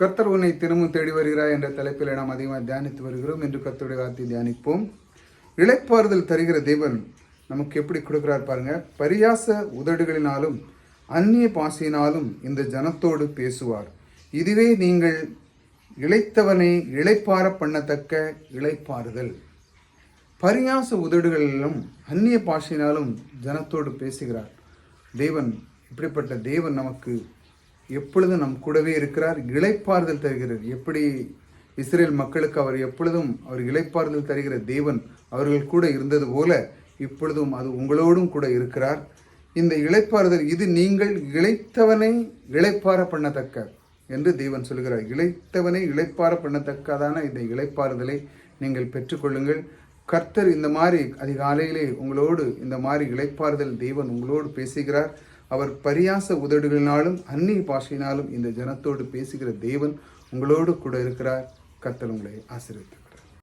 கர்த்தர் உன்னை தினமும் தேடி வருகிறாய் என்ற தலைப்பில் நாம் அதிகமாக தியானித்து வருகிறோம். என்று கர்த்தருடைய வார்த்தை தியானிப்போம். இழைப்பாறுதல் தருகிற தேவன் நமக்கு எப்படி கொடுக்கிறார் பாருங்க. பரியாச உதடுகளினாலும் அந்நிய பாசையினாலும் இந்த ஜனத்தோடு பேசுவார். இதுவே நீங்கள் இழைத்தவனை இழைப்பார பண்ணத்தக்க இழைப்பாறுதல் பரியாச உதடுகளிலும் அந்நிய பாஷையினாலும் ஜனத்தோடு பேசுகிறார். தேவன் இப்படிப்பட்ட தேவன் நமக்கு எப்பொழுதும் நம் கூடவே இருக்கிறார் இழைப்பார்தல் தருகிறார் எப்படி இஸ்ரேல் மக்களுக்கு அவர் எப்பொழுதும் அவர் இளைப்பாறுதல் தருகிற தேவன் அவர்கள் கூட இருந்தது போல இப்பொழுதும் அது உங்களோடும் கூட இருக்கிறார். இந்த இழைப்பார்தல் இது நீங்கள் இளைத்தவனை இளைப்பார பண்ணத்தக்க என்று தேவன் சொல்கிறார். இழைத்தவனை இளைப்பார பண்ணத்தக்கதான இந்த இழைப்பாறுதலை நீங்கள் பெற்றுக்கொள்ளுங்கள். கர்த்தர் இந்த மாதிரி அதிகாலையிலே உங்களோடு இந்த மாதிரி இழைப்பாறுதல் தேவன் உங்களோடு பேசுகிறார். அவர் பரியாச உதடுகளினாலும் அந்நிய பாஷையினாலும் இந்த ஜனத்தோடு பேசுகிற தேவன் உங்களோடு கூட இருக்கிறார். கர்த்தர் உங்களை ஆசிரியத்தார்